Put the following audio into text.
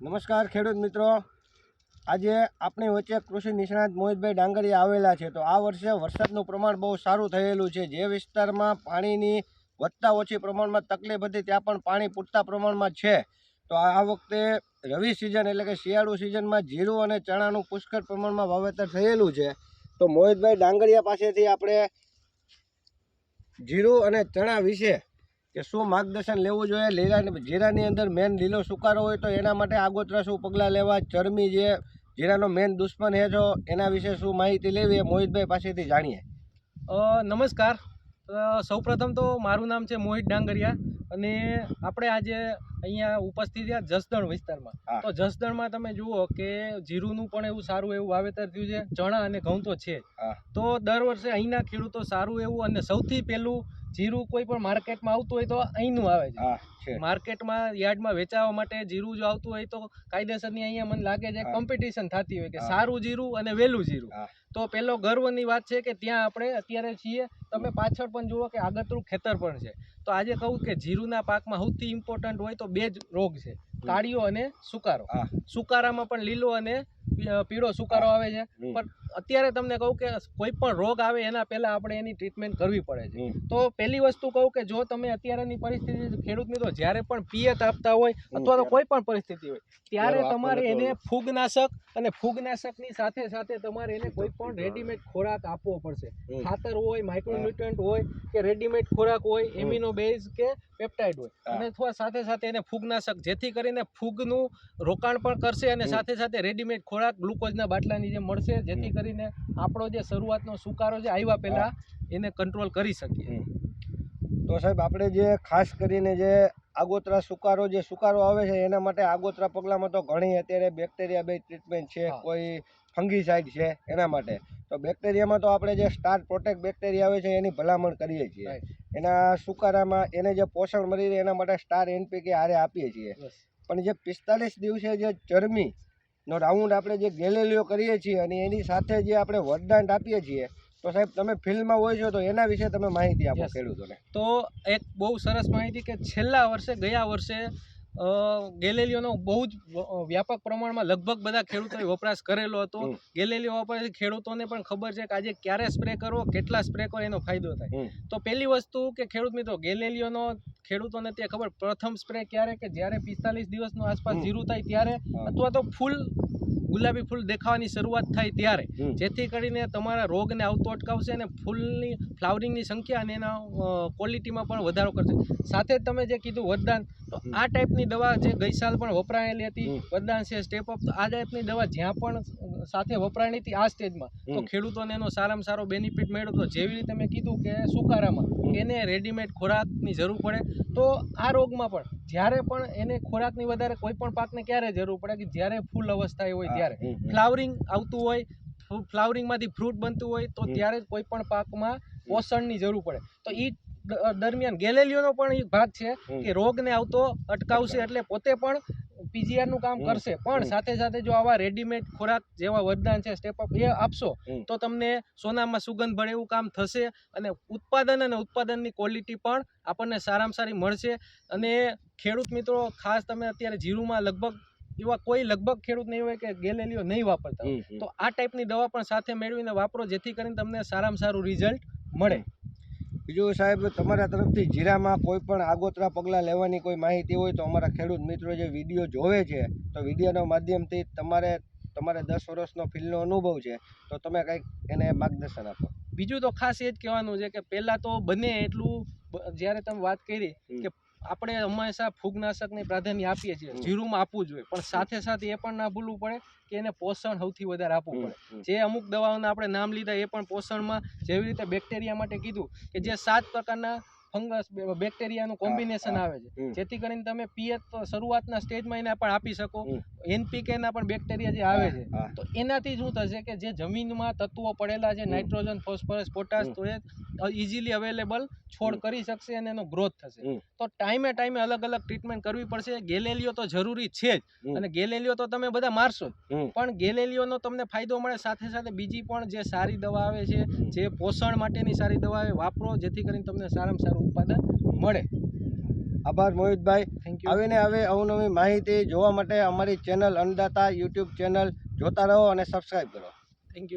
નમસ્કાર ખેડૂત મિત્રો. આજે આપણી વચ્ચે કૃષિ નિષ્ણાત મોહિતભાઈ ડાંગરિયા આવેલા છે. તો આ વર્ષે વરસાદનું પ્રમાણ બહુ સારું થયેલું છે. જે વિસ્તારમાં પાણીની વધતા ઓછી પ્રમાણમાં તકલીફ હતી, ત્યાં પણ પાણી પૂરતા પ્રમાણમાં છે. તો આ વખતે રવિ સિઝન એટલે કે શિયાળુ સિઝનમાં જીરું અને ચણાનું પુષ્કળ પ્રમાણમાં વાવેતર થયેલું છે. તો મોહિતભાઈ ડાંગરિયા પાસેથી આપણે જીરું અને ચણા વિશે કે શું માર્ગદર્શન લેવું જોઈએ? લીલા જીરાની અંદર મેન લીલો સુકારો હોય તો એના માટે આગોતરા શું પગલાં લેવા? ચરમી જે જીરાનો મેન દુશ્મન હે જો એના વિશે શું માહિતી લેવી એ મોહિતભાઈ પાસેથી જાણીએ. નમસ્કાર. સૌપ્રથમ તો મારું નામ છે મોહિત ડાંગરિયા અને આપણે આજે અહીંયા ઉપસ્થિત થયા જસદણ વિસ્તારમાં. તો જસદણમાં તમે જુઓ કે જીરુંનું પણ એવું સારું એવું વાવેતર થયું છે ચણા અને ઘઉં તો છે તો દર વર્ષે અહીંના ખેડૂતો સારું એવું અને સૌથી પહેલું જીરું કોઈ પણ માર્કેટમાં આવતું હોય તો અહીંનું આવે છે. માર્કેટમાં યાર્ડમાં વેચાવા માટે જીરું જો આવતું હોય તો કાયદેસરની અહીંયા મને લાગે છે કોમ્પિટિશન થતી હોય કે સારું જીરું અને વહેલું જીરું. તો પેલો ગર્વની વાત છે કે ત્યાં આપણે અત્યારે છીએ તમે પાછળ પણ જુઓ કે આગળનું ખેતર પણ છે. તો આજે કહું કે જીરુના પાકમાં સૌથી ઇમ્પોર્ટન્ટ હોય તો બે જ રોગ છે કાળિયો અને સુકારો. સુકારામાં પણ લીલો અને પીળો સુકારો આવે છે. પણ અત્યારે તમને કહું કે કોઈ પણ રોગ આવે એના પહેલા આપણે એની ટ્રીટમેન્ટ કરવી પડે છે. તો પહેલી વસ્તુ કહું કે જો તમે અત્યારેની પરિસ્થિતિ ખેડૂતની તો જ્યારે પણ પિયત આપતા હોય અથવા તો કોઈ પણ પરિસ્થિતિ હોય ત્યારે તમારે એને ફૂગનાશક અને ફૂગનાશકની સાથે સાથે તમારે એને કોઈ પણ રેડીમેડ ખોરાક આપવો પડશે. ખાતર હોય માઇક્રોન્યુટ્રન્ટ હોય કે રેડીમેડ ખોરાક હોય. એમિનો બેઝ કે પેપ્ટાઇડ હોય. અને અથવા સાથે સાથે એને ફૂગનાશક જેથી કરીને ફૂગનું રોકાણ પણ કરશે અને સાથે સાથે રેડીમેડ ખોરાક ગ્લુકોઝના બાટલાની જે મળશે જેથી. કરીને આપણો જે શરૂઆતનો સુકારો છે આવ્યા પહેલા એને કંટ્રોલ કરી શકીએ. તો સાહેબ આપણે જે ખાસ કરીને જે આગોતરા સુકારો જે સુકારો આવે છે એના માટે આગોતરા પગલામાં તો ઘણી અત્યારે બેક્ટેરિયા બેઝ ટ્રીટમેન્ટ છે કોઈ ફંગીસાઇડ છે એના માટે. તો બેક્ટેરિયામાં તો આપણે જે સ્ટાર પ્રોટેક્ટ બેક્ટેરિયા આવે છે એની ભલામણ કરીએ છીએ. એના સુકારામાં એને જે પોષણ મળી રહે એના માટે સ્ટાર એનપીકે હારે આપીએ છીએ. પણ જે પિસ્તાલીસ દિવસે જે ચરમી નો રાઉન્ડ આપણે જે ગેલેલીઓ કરીએ છીએ અને એની સાથે જે આપણે વરદાન આપીએ છીએ તો સાહેબ તમે ફિલ્ડમાં હોય છો તો એના વિશે તમે માહિતી આપો ખેડૂતોને. તો એક બહુ સરસ માહિતી કે છેલ્લા વર્ષે ગયા વર્ષે અ, ગેલેલિયોનો બહુ જ વ્યાપક પ્રમાણમાં લગભગ બધા ખેડૂતોએ વપરાશ કરેલો હતો. ગેલેલીઓ વાપરવાથી ખેડૂતોને પણ ખબર છે કે આજે ક્યારે સ્પ્રે કરવો કેટલા સ્પ્રે કરો એનો ફાયદો થાય. તો પહેલી વસ્તુ કે ખેડૂત મિત્રો ગેલેલીઓનો ખેડૂતોને તે ખબર પ્રથમ સ્પ્રે ક્યારે કે જ્યારે પિસ્તાલીસ દિવસનો આસપાસ. જીરું થાય ત્યારે અથવા તો ફૂલ ગુલાબી ફૂલ દેખાવાની શરૂઆત થાય ત્યારે. જેથી કરીને તમારા રોગને આવતો અટકાવશે અને ફૂલની ફ્લાવરિંગની સંખ્યા અને એના ક્વોલિટીમાં પણ વધારો કરશે. સાથે જ તમે જે કીધું વરદાન તો આ ટાઈપની દવા જે ગઈ સાલ પણ વપરાયેલી હતી. વરદાન છે સ્ટેપ અપ આ ટાઈપની દવા જ્યાં પણ સાથે વપરાયેલી હતી આ સ્ટેજમાં. તો ખેડૂતોને એનો સારામાં સારો બેનિફિટ મળ્યો તો જેવી રીતે મેં કીધું કે સુકારામાં એને રેડીમેડ ખોરાકની જરૂર પડે. તો આ રોગમાં પણ જ્યારે પણ એને ખોરાકની વધારે કોઈ પણ પાકને ક્યારે જરૂર પડે કે જ્યારે ફૂલ અવસ્થાએ હોય ત્યારે. ફ્લાવરિંગ આવતું હોય ફ્લાવરિંગમાંથી ફ્રૂટ બનતું હોય તો ત્યારે જ કોઈ પણ પાકમાં પોષણની જરૂર પડે. તો એ દરમિયાન ગેલેલિયોનો પણ એક ભાગ છે કે રોગને આવતો અટકાવશે એટલે પોતે પણ પીજીઆરનું કામ કરશે. પણ સાથે સાથે જો આવા રેડીમેડ ખોરાક જેવા વરદાન છે સ્ટેપ અપ એ આપશો તો તમને સોનામાં સુગંધ ભળે એવું કામ થશે અને ઉત્પાદન અને ઉત્પાદનની ક્વોલિટી પણ આપણને સારામાં સારી મળશે. અને ખેડૂત મિત્રો ખાસ તમે અત્યારે જીરુમાં લગભગ એવા કોઈ લગભગ ખેડૂત નહીં હોય કે ગેલેલીઓ નહીં વાપરતા. તો આ ટાઈપની દવા પણ સાથે મેળવીને વાપરો જેથી કરીને તમને સારામાં સારું રિઝલ્ટ મળે. બીજું સાહેબ તમારા તરફથી જીરામાં કોઈ પણ આગોતરા પગલાં લેવાની કોઈ માહિતી હોય તો અમારા ખેડૂત મિત્રો જે વીડિયો જોવે છે તો વિડીયોના માધ્યમથી તમારે તમારે દસ વર્ષનો ફિલ્ડનો અનુભવ છે તો તમે કંઈક એને માર્ગદર્શન આપો. બીજું તો ખાસ એ જ કહેવાનું છે કે પહેલાં તો બને એટલું જ્યારે તમે વાત કરી કે આપણે હંમેશા ફૂગનાશકને પ્રાધાન્ય આપીએ છીએ જીરુંમાં આપવું જોઈએ. પણ સાથે સાથે એ પણ ના ભૂલવું પડે કે એને પોષણ સૌથી વધારે આપવું પડે. જે અમુક દવાઓના આપણે નામ લીધા એ પણ પોષણમાં જેવી રીતે બેક્ટેરિયા માટે કીધું કે જે સાત પ્રકારના ફંગસ બેક્ટેરિયાનું કોમ્બિનેશન આવે છે. જેથી કરીને તમે પિયત શરૂઆતના સ્ટેજમાં એને પણ આપી શકો. એનપીકેના પણ બેક્ટેરિયા જે આવે છે. તો એનાથી શું થશે કે જે જમીનમાં તત્વો પડેલા છે નાઇટ્રોજન ફોસ્ફરસ પોટાશ તો એ ઇઝીલી અવેલેબલ છોડ કરી શકશે અને એનો ગ્રોથ થશે. તો ટાઈમે ટાઈમે અલગ અલગ ટ્રીટમેન્ટ કરવી પડશે. ગેલેલિયો તો જરૂરી છે જ. અને ગેલેલિયો તો તમે બધા મારશો પણ ગેલેલિયોનો તમને ફાયદો મળે સાથે સાથે બીજી પણ જે સારી દવા આવે છે જે પોષણ માટેની સારી દવા આવે વાપરો જેથી કરીને તમને સારામાં સારું ઉત્પાદન મળે. આભાર મોહિતભાઈ. આવીને હવે અવનવી માહિતી જોવા માટે અમારી ચેનલ અન્નદાતા યુટ્યુબ ચેનલ જોતા રહો અને સબસ્ક્રાઈબ કરો. Thank you